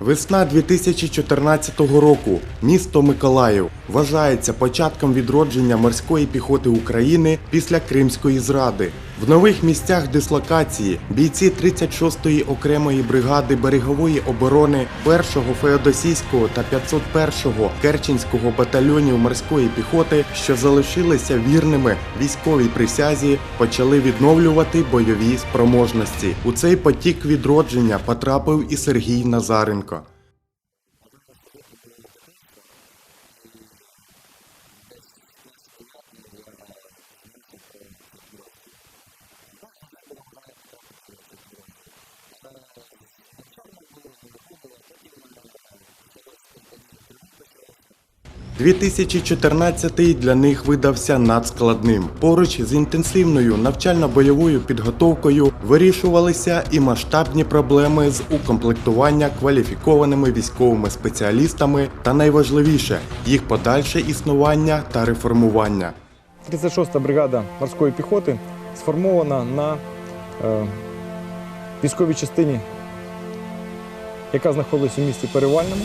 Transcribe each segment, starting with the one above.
Весна 2014 року. Місто Миколаїв вважається початком відродження морської піхоти України після Кримської зради. В нових місцях дислокації бійці 36-ї окремої бригади берегової оборони 1-го Феодосійського та 501-го Керченського батальйонів морської піхоти, що залишилися вірними військовій присязі, почали відновлювати бойові спроможності. У цей потік відродження потрапив і Сергій Назаренко. – 2014 для них видався надскладним. Поруч з інтенсивною навчально-бойовою підготовкою вирішувалися і масштабні проблеми з укомплектування кваліфікованими військовими спеціалістами та найважливіше їх подальше існування та реформування. 36-та бригада морської піхоти сформована на е, військовій частині, яка знаходилась у місті Перевальному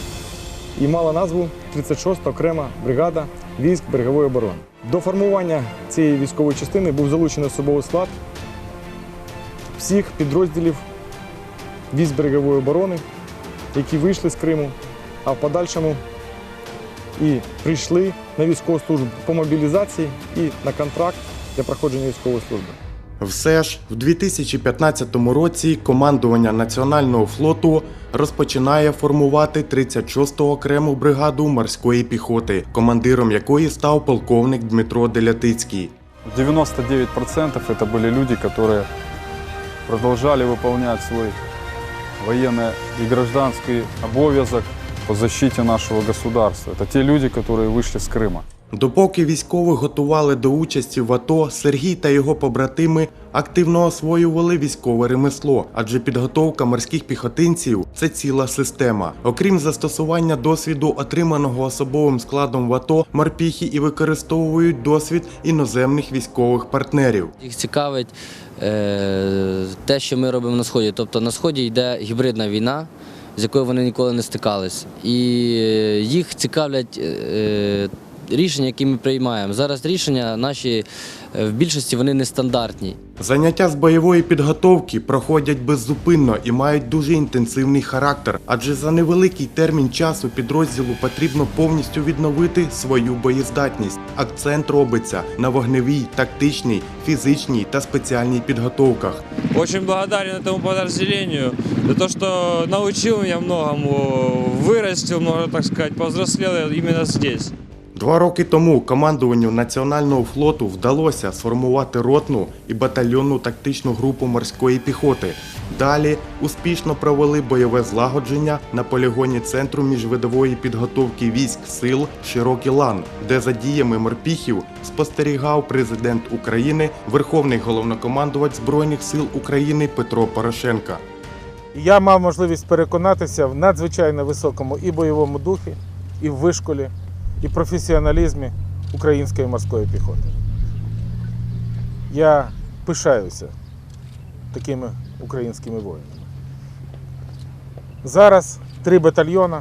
і мала назву 36-та окрема бригада військ берегової оборони. До формування цієї військової частини був залучений особовий склад всіх підрозділів військ берегової оборони, які вийшли з Криму, а в подальшому і прийшли на військову службу по мобілізації і на контракт для проходження військової служби. Все ж в 2015 році командування Національного флоту розпочинає формувати 36-ту окрему бригаду морської піхоти, командиром якої став полковник Дмитро Делятицький. 99% это были люди, которые продолжали выполнять свой военный и гражданский обовязок по защите нашего государства. Это те люди, которые вышли с Крыма. Допоки військових готували до участі в АТО, Сергій та його побратими активно освоювали військове ремесло, адже підготовка морських піхотинців це ціла система. Окрім застосування досвіду, отриманого особовим складом в АТО, морпіхи і використовують досвід іноземних військових партнерів. Їх цікавить е, те, що ми робимо на сході. Тобто на сході йде гібридна війна, з якою вони ніколи не стикались. І е, їх цікавлять е, рішення, які ми приймаємо. Зараз рішення наші е, в більшості вони нестандартні. Заняття з бойової підготовки проходять беззупинно і мають дуже інтенсивний характер, адже за невеликий термін часу підрозділу потрібно повністю відновити свою боєздатність. Акцент робиться на вогневій, тактичній, фізичній та спеціальній підготовках. Очень благодарен этому подразделению за то, что научил меня многому, вырастил, можно так сказать, повзрослел я именно здесь. Два роки тому командуванню Національного флоту вдалося сформувати ротну і батальйонну тактичну групу морської піхоти. Далі успішно провели бойове злагодження на полігоні центру міжвидової підготовки військ сил Широкий Лан, де за діями морпіхів спостерігав президент України, Верховний головнокомандувач Збройних сил України Петро Порошенка. Я мав можливість переконатися в надзвичайно високому і бойовому духі, і в вишколі, і професіоналізмі української морської піхоти. Я пишаюся такими українськими воїнами. Зараз три батальйони,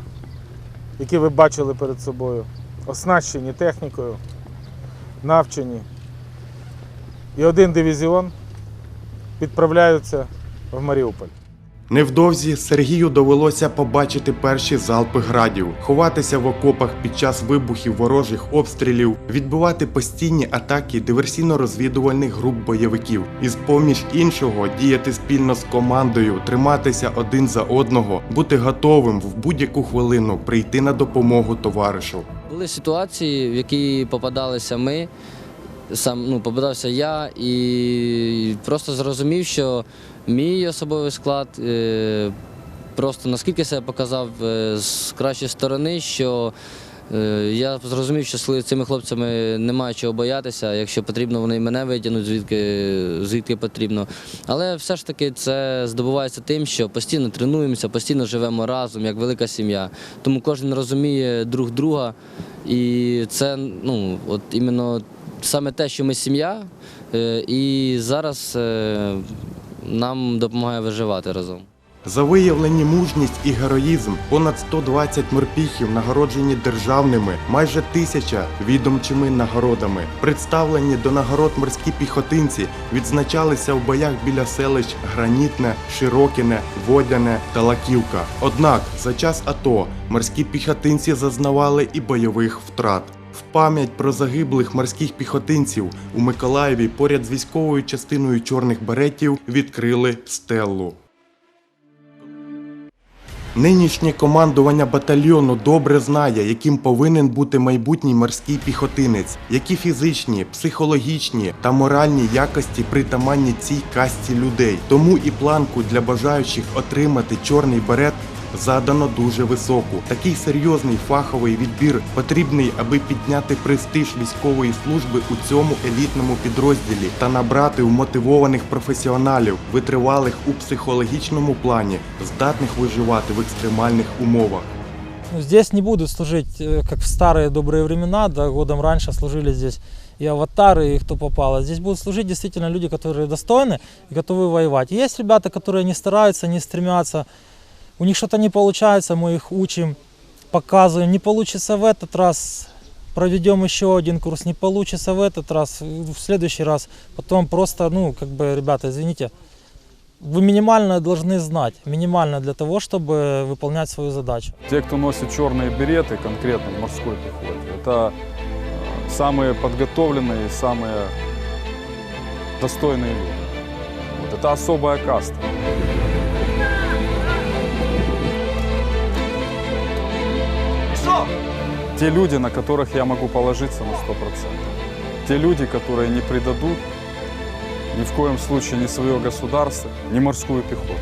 які ви бачили перед собою, оснащені технікою, навчені. І один дивізіон відправляються в Маріуполь. Невдовзі Сергію довелося побачити перші залпи градів, ховатися в окопах під час вибухів ворожих обстрілів, відбивати постійні атаки диверсійно-розвідувальних груп бойовиків і з поміж іншого діяти спільно з командою, триматися один за одного, бути готовим в будь-яку хвилину прийти на допомогу товаришу. Були ситуації, в які попадалися ми. Сам ну, попадався я і просто зрозумів, що мій особовий склад е, просто наскільки себе показав е, з кращої сторони, що е, я зрозумів, що з цими хлопцями немає чого боятися. Якщо потрібно, вони мене витягнуть звідки, звідки потрібно. Але все ж таки це здобувається тим, що постійно тренуємося, постійно живемо разом, як велика сім'я. Тому кожен розуміє друг друга. І це ну, от іменно саме те, що ми сім'я, е, і зараз е, нам допомагає виживати разом. За виявлені мужність і героїзм понад 120 морпіхів нагороджені державними, майже тисяча відомчими нагородами. Представлені до нагород морські піхотинці відзначалися в боях біля селищ Гранітне, Широкіне, Водяне та Лаківка. Однак за час АТО морські піхотинці зазнавали і бойових втрат. В пам'ять про загиблих морських піхотинців у Миколаєві поряд з військовою частиною чорних беретів відкрили стелу. Нинішнє командування батальйону добре знає, яким повинен бути майбутній морський піхотинець, які фізичні, психологічні та моральні якості притаманні цій касті людей. Тому і планку для бажаючих отримати чорний берет задано дуже високу. Такий серйозний фаховий відбір потрібний, аби підняти престиж військової служби у цьому елітному підрозділі та набрати вмотивованих професіоналів, витривалих у психологічному плані, здатних виживати в екстремальних умовах. Ну, Здесь не будут служить, э, как в старые добрые времена, да, годом раньше служили здесь и аватары, и кто попало. Здесь будут служить действительно люди, которые достойны и готовы воевать. И есть ребята, которые не стараются, не стремятся, у них что-то не получается, мы их учим, показываем. Не получится в этот раз, проведем еще один курс, не получится в этот раз, в следующий раз. Потом просто, ну, как бы, ребята, извините, вы минимально должны знать, минимально для того, чтобы выполнять свою задачу. Те, кто носит черные береты, конкретно в морской пехоте, это э, самые подготовленные самые достойные люди. Вот, это особая каста. Те люди, на которых я могу положиться на 100%. Те люди, которые не предадут ни в коем случае ни свое государство, ни морскую пехоту.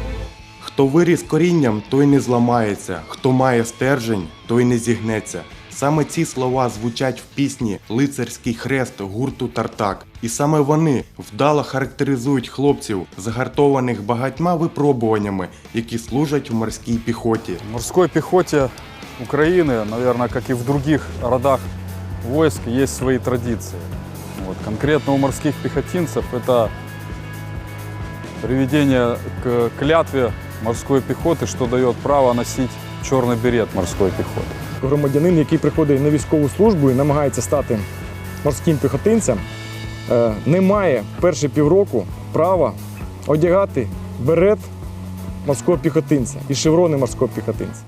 Хто виріс корінням, той не зламається, хто має стержень, той не зігнеться. Саме ці слова звучать в пісні Лицарський хрест гурту Тартак. І саме вони вдало характеризують хлопців, загартованих багатьма випробуваннями, які служать в морській піхоті. В морской пехоте Украины, наверное, как и в других родах войск, есть свои традиции. Вот. Конкретно у морских пехотинцев это приведение к клятве морской пехоты, что дает право носить черный берет морской пехоты. Громадянин, який приходить на військову службу і намагається стати морським піхотинцем, е, не має перші півроку права одягати берет морського піхотинця і шеврони морського піхотинця.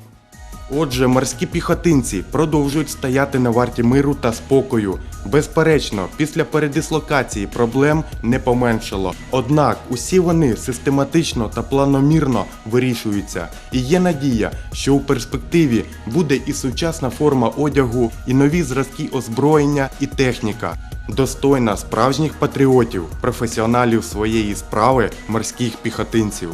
Отже, морські піхотинці продовжують стояти на варті миру та спокою. Безперечно, після передислокації проблем не поменшало. Однак усі вони систематично та планомірно вирішуються. І є надія, що у перспективі буде і сучасна форма одягу, і нові зразки озброєння і техніка. Достойна справжніх патріотів, професіоналів своєї справи морських піхотинців.